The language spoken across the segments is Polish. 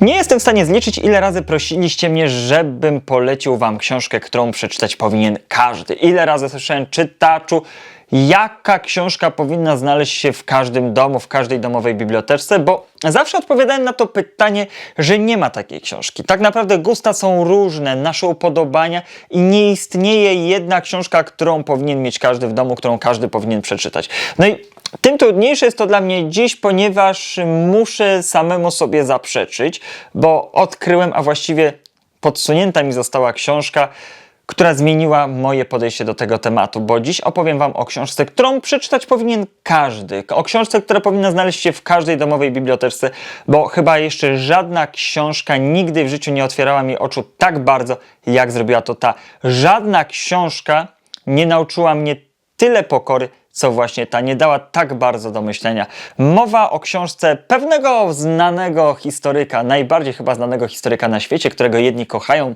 Nie jestem w stanie zliczyć, ile razy prosiliście mnie, żebym polecił wam książkę, którą przeczytać powinien każdy. Ile razy słyszałem czytaczu, jaka książka powinna znaleźć się w każdym domu, w każdej domowej biblioteczce, bo zawsze odpowiadałem na to pytanie, że nie ma takiej książki. Tak naprawdę gusta są różne, nasze upodobania i nie istnieje jedna książka, którą powinien mieć każdy w domu, którą każdy powinien przeczytać. No i tym trudniejsze jest to dla mnie dziś, ponieważ muszę samemu sobie zaprzeczyć, bo odkryłem, a właściwie podsunięta mi została książka, która zmieniła moje podejście do tego tematu, bo dziś opowiem Wam o książce, którą przeczytać powinien każdy, o książce, która powinna znaleźć się w każdej domowej biblioteczce, bo chyba jeszcze żadna książka nigdy w życiu nie otwierała mi oczu tak bardzo, jak zrobiła to ta. Żadna książka nie nauczyła mnie tyle pokory, co właśnie ta nie dała tak bardzo do myślenia. Mowa o książce pewnego znanego historyka, najbardziej chyba znanego historyka na świecie, którego jedni kochają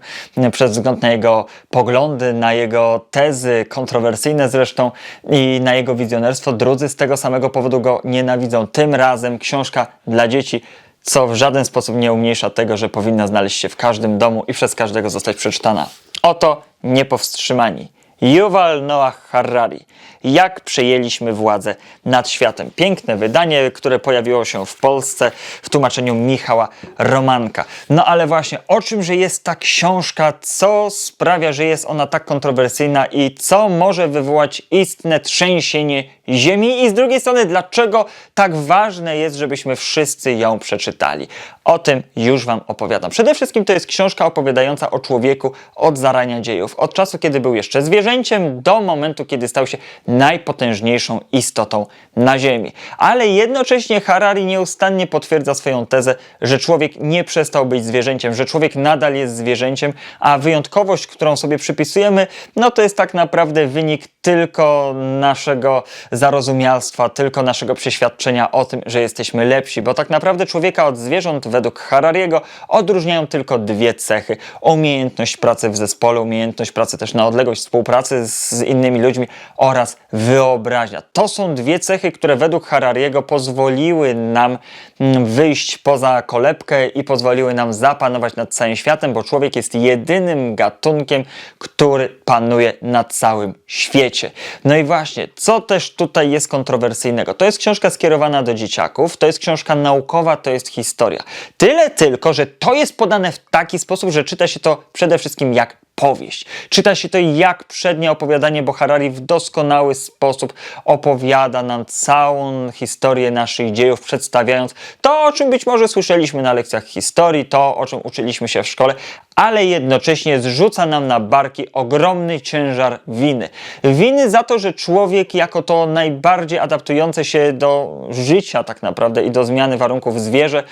przez wzgląd na jego poglądy, na jego tezy, kontrowersyjne zresztą, i na jego wizjonerstwo. Drudzy z tego samego powodu go nienawidzą. Tym razem książka dla dzieci co w żaden sposób nie umniejsza tego, że powinna znaleźć się w każdym domu i przez każdego zostać przeczytana. Oto Niepowstrzymani. Yuval Noah Harari. Jak przejęliśmy władzę nad światem. Piękne wydanie, które pojawiło się w Polsce w tłumaczeniu Michała Romanka. No ale właśnie, o czymże jest ta książka? Co sprawia, że jest ona tak kontrowersyjna i co może wywołać istne trzęsienie ziemi? I z drugiej strony, dlaczego tak ważne jest, żebyśmy wszyscy ją przeczytali? O tym już Wam opowiadam. Przede wszystkim to jest książka opowiadająca o człowieku od zarania dziejów. Od czasu, kiedy był jeszcze zwierzęciem, do momentu, kiedy stał się najpotężniejszą istotą na Ziemi. Ale jednocześnie Harari nieustannie potwierdza swoją tezę, że człowiek nie przestał być zwierzęciem, że człowiek nadal jest zwierzęciem, a wyjątkowość, którą sobie przypisujemy, no to jest tak naprawdę wynik tylko naszego zarozumialstwa, tylko naszego przeświadczenia o tym, że jesteśmy lepsi, bo tak naprawdę człowieka od zwierząt według Harariego odróżniają tylko dwie cechy. Umiejętność pracy w zespole, umiejętność pracy też na odległość, współpracy z innymi ludźmi oraz wyobraźnia. To są dwie cechy, które według Harariego pozwoliły nam mm, wyjść poza kolebkę i pozwoliły nam zapanować nad całym światem, bo człowiek jest jedynym gatunkiem, który panuje nad całym świecie. No i właśnie, co też tutaj jest kontrowersyjnego? To jest książka skierowana do dzieciaków, to jest książka naukowa, to jest historia. Tyle tylko, że to jest podane w taki sposób, że czyta się to przede wszystkim jak powieść. Czyta się to jak przednie opowiadanie, bo Harari w doskonały sposób opowiada nam całą historię naszych dziejów, przedstawiając to, o czym być może słyszeliśmy na lekcjach historii, to, o czym uczyliśmy się w szkole, ale jednocześnie zrzuca nam na barki ogromny ciężar winy. Winy za to, że człowiek, jako to najbardziej adaptujące się do życia, tak naprawdę, i do zmiany warunków zwierzę,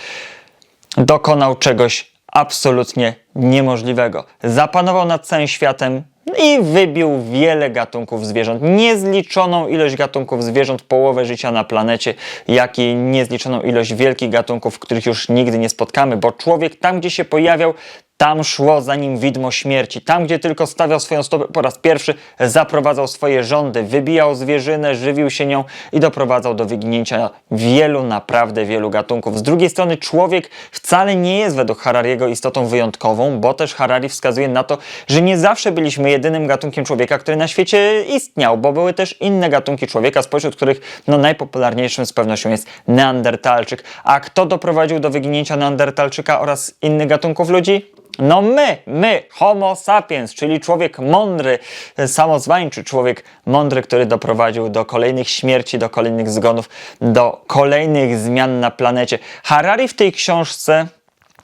dokonał czegoś absolutnie niemożliwego. Zapanował nad całym światem i wybił wiele gatunków zwierząt. Niezliczoną ilość gatunków zwierząt, połowę życia na planecie, jak i niezliczoną ilość wielkich gatunków, których już nigdy nie spotkamy, bo człowiek tam, gdzie się pojawiał, tam szło za nim widmo śmierci. Tam, gdzie tylko stawiał swoją stopę po raz pierwszy, zaprowadzał swoje rządy, wybijał zwierzynę, żywił się nią i doprowadzał do wyginięcia wielu, naprawdę wielu gatunków. Z drugiej strony, człowiek wcale nie jest według Harariego istotą wyjątkową, bo też Harari wskazuje na to, że nie zawsze byliśmy jedynym gatunkiem człowieka, który na świecie istniał, bo były też inne gatunki człowieka, spośród których no, najpopularniejszym z pewnością jest Neandertalczyk. A kto doprowadził do wyginięcia Neandertalczyka oraz innych gatunków ludzi? No my, my, homo sapiens, czyli człowiek mądry, samozwańczy człowiek mądry, który doprowadził do kolejnych śmierci, do kolejnych zgonów, do kolejnych zmian na planecie. Harari w tej książce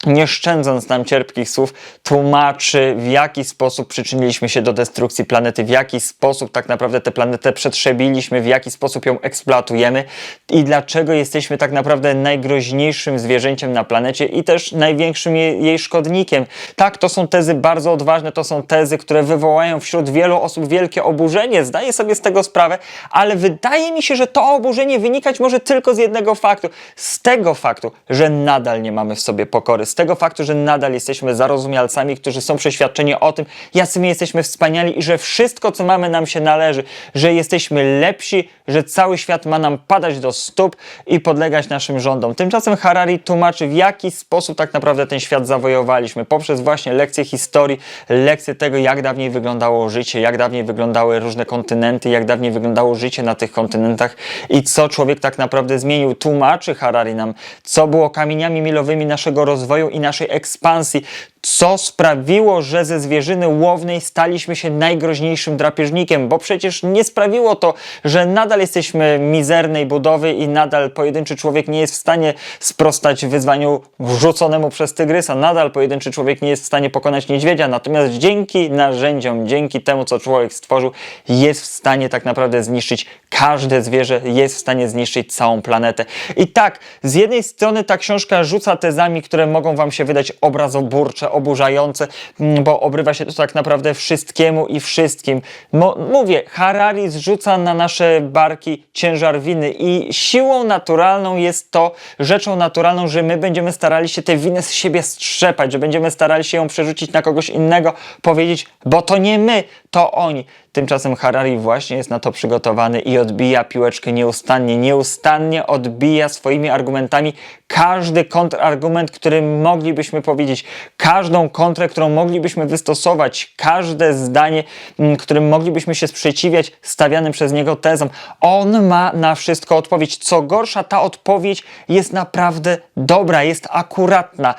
nie szczędząc nam cierpkich słów, tłumaczy, w jaki sposób przyczyniliśmy się do destrukcji planety, w jaki sposób tak naprawdę tę planetę przetrzebiliśmy, w jaki sposób ją eksploatujemy i dlaczego jesteśmy tak naprawdę najgroźniejszym zwierzęciem na planecie i też największym jej, szkodnikiem. Tak, to są tezy bardzo odważne, to są tezy, które wywołają wśród wielu osób wielkie oburzenie, zdaję sobie z tego sprawę, ale wydaje mi się, że to oburzenie wynikać może tylko z jednego faktu, z tego faktu, że nadal nie mamy w sobie pokory, z tego faktu, że nadal jesteśmy zarozumialcami, którzy są przeświadczeni o tym, jacy my jesteśmy wspaniali i że wszystko, co mamy, nam się należy, że jesteśmy lepsi, że cały świat ma nam padać do stóp i podlegać naszym rządom. Tymczasem Harari tłumaczy, w jaki sposób tak naprawdę ten świat zawojowaliśmy, poprzez właśnie lekcje historii, lekcje tego, jak dawniej wyglądało życie, jak dawniej wyglądały różne kontynenty, jak dawniej wyglądało życie na tych kontynentach i co człowiek tak naprawdę zmienił. Tłumaczy Harari nam, co było kamieniami milowymi naszego rozwoju i naszej ekspansji, co sprawiło, że ze zwierzyny łownej staliśmy się najgroźniejszym drapieżnikiem, bo przecież nie sprawiło to, że nadal jesteśmy mizernej budowy i nadal pojedynczy człowiek nie jest w stanie sprostać wyzwaniu rzuconemu przez tygrysa, nadal pojedynczy człowiek nie jest w stanie pokonać niedźwiedzia, natomiast dzięki narzędziom, dzięki temu, co człowiek stworzył, jest w stanie tak naprawdę zniszczyć każde zwierzę, jest w stanie zniszczyć całą planetę. I tak, z jednej strony ta książka rzuca tezami, które mogą wam się wydać obrazoburcze, oburzające, mm, bo obrywa się to tak naprawdę wszystkiemu i wszystkim. Mo mówię, Harari zrzuca na nasze barki ciężar winy i siłą naturalną jest to, rzeczą naturalną, że my będziemy starali się tę winę z siebie strzepać, że będziemy starali się ją przerzucić na kogoś innego, powiedzieć, bo to nie my, to oni. Tymczasem Harari właśnie jest na to przygotowany i odbija piłeczkę nieustannie, nieustannie odbija swoimi argumentami każdy kontrargument, który moglibyśmy powiedzieć, każdą kontrę, którą moglibyśmy wystosować, każde zdanie, mm, którym moglibyśmy się sprzeciwiać stawianym przez niego tezom. On ma na wszystko odpowiedź. Co gorsza, ta odpowiedź jest naprawdę dobra, jest akuratna.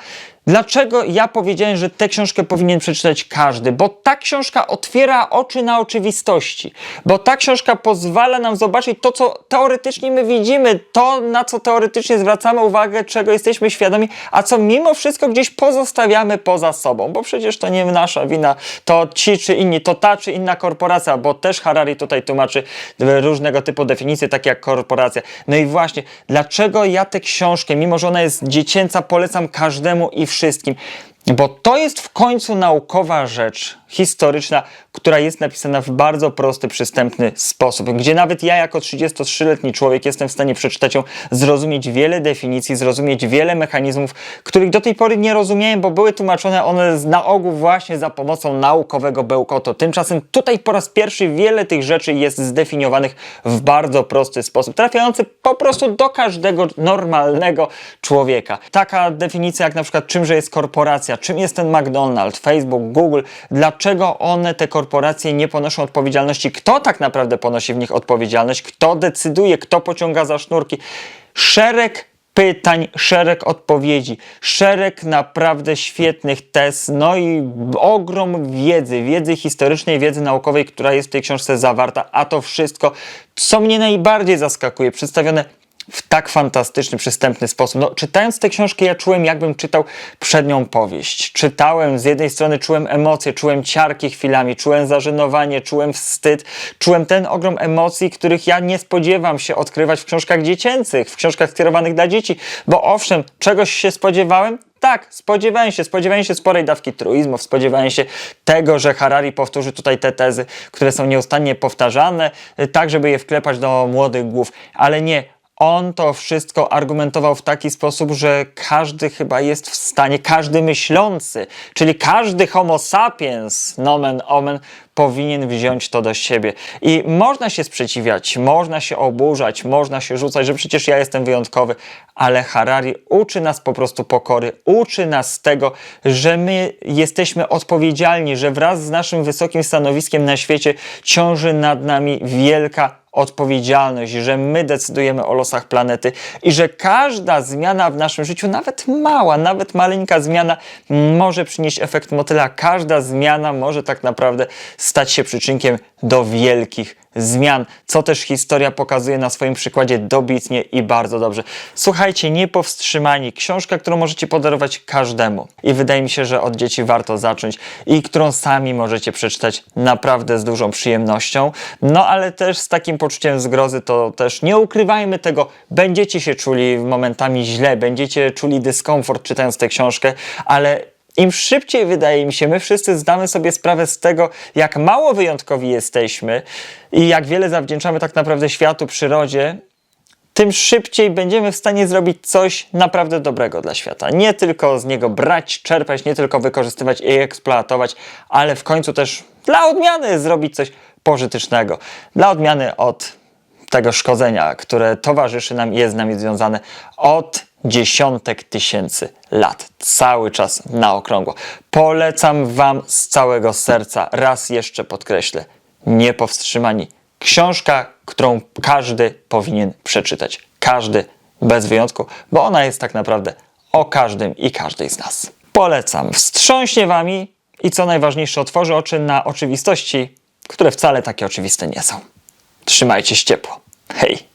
Dlaczego ja powiedziałem, że tę książkę powinien przeczytać każdy? Bo ta książka otwiera oczy na oczywistości. Bo ta książka pozwala nam zobaczyć to, co teoretycznie my widzimy, to, na co teoretycznie zwracamy uwagę, czego jesteśmy świadomi, a co mimo wszystko gdzieś pozostawiamy poza sobą. Bo przecież to nie nasza wina, to ci czy inni, to ta czy inna korporacja, bo też Harari tutaj tłumaczy różnego typu definicje, takie jak korporacja. No i właśnie, dlaczego ja tę książkę, mimo że ona jest dziecięca, polecam każdemu i wszystkim. Bo to jest w końcu naukowa rzecz historyczna, która jest napisana w bardzo prosty, przystępny sposób, gdzie nawet ja jako 33-letni człowiek jestem w stanie przeczytać ją, zrozumieć wiele definicji, zrozumieć wiele mechanizmów, których do tej pory nie rozumiałem, bo były tłumaczone one na ogół właśnie za pomocą naukowego bełkotu. Tymczasem tutaj po raz pierwszy wiele tych rzeczy jest zdefiniowanych w bardzo prosty sposób, trafiający po prostu do każdego normalnego człowieka. Taka definicja jak na przykład czymże jest korporacja, czym jest ten McDonald's, Facebook, Google, dlaczego one, te korporacje nie ponoszą odpowiedzialności, kto tak naprawdę ponosi w nich odpowiedzialność, kto decyduje, kto pociąga za sznurki. Szereg pytań, szereg odpowiedzi, szereg naprawdę świetnych tez, no i ogrom wiedzy, wiedzy historycznej, wiedzy naukowej, która jest w tej książce zawarta, a to wszystko, co mnie najbardziej zaskakuje, przedstawione w tak fantastyczny, przystępny sposób. No, czytając tę książkę, ja czułem, jakbym czytał przednią powieść. Czytałem, z jednej strony czułem emocje, czułem ciarki chwilami, czułem zażenowanie, czułem wstyd, czułem ten ogrom emocji, których ja nie spodziewam się odkrywać w książkach dziecięcych, w książkach skierowanych dla dzieci, bo owszem, czegoś się spodziewałem, tak, spodziewałem się, spodziewałem się sporej dawki truizmów, spodziewałem się tego, że Harari powtórzy tutaj te tezy, które są nieustannie powtarzane, tak żeby je wklepać do młodych głów, ale nie, on to wszystko argumentował w taki sposób, że każdy chyba jest w stanie, każdy myślący, czyli każdy homo sapiens, nomen omen, powinien wziąć to do siebie. I można się sprzeciwiać, można się oburzać, można się rzucać, że przecież ja jestem wyjątkowy, ale Harari uczy nas po prostu pokory, uczy nas tego, że my jesteśmy odpowiedzialni, że wraz z naszym wysokim stanowiskiem na świecie ciąży nad nami wielka odpowiedzialność, że my decydujemy o losach planety i że każda zmiana w naszym życiu, nawet mała, nawet maleńka zmiana, może przynieść efekt motyla. Każda zmiana może tak naprawdę stać się przyczynkiem do wielkich zmian, co też historia pokazuje na swoim przykładzie dobitnie i bardzo dobrze. Słuchajcie, Niepowstrzymani, książka, którą możecie podarować każdemu. I wydaje mi się, że od dzieci warto zacząć i którą sami możecie przeczytać naprawdę z dużą przyjemnością, no ale też z takim poczuciem zgrozy, to też nie ukrywajmy tego, będziecie się czuli momentami źle, będziecie czuli dyskomfort czytając tę książkę, ale im szybciej, wydaje mi się, my wszyscy zdamy sobie sprawę z tego, jak mało wyjątkowi jesteśmy i jak wiele zawdzięczamy tak naprawdę światu, przyrodzie, tym szybciej będziemy w stanie zrobić coś naprawdę dobrego dla świata. Nie tylko z niego brać, czerpać, nie tylko wykorzystywać i eksploatować, ale w końcu też dla odmiany zrobić coś pożytecznego. Dla odmiany od tego szkodzenia, które towarzyszy nam i jest z nami związane od dziesiątek tysięcy lat. Cały czas na okrągło. Polecam Wam z całego serca, raz jeszcze podkreślę, Niepowstrzymani. Książka, którą każdy powinien przeczytać. Każdy bez wyjątku, bo ona jest tak naprawdę o każdym i każdej z nas. Polecam. Wstrząśnie Wami i co najważniejsze, otworzy oczy na oczywistości, które wcale takie oczywiste nie są. Trzymajcie się ciepło. Hej!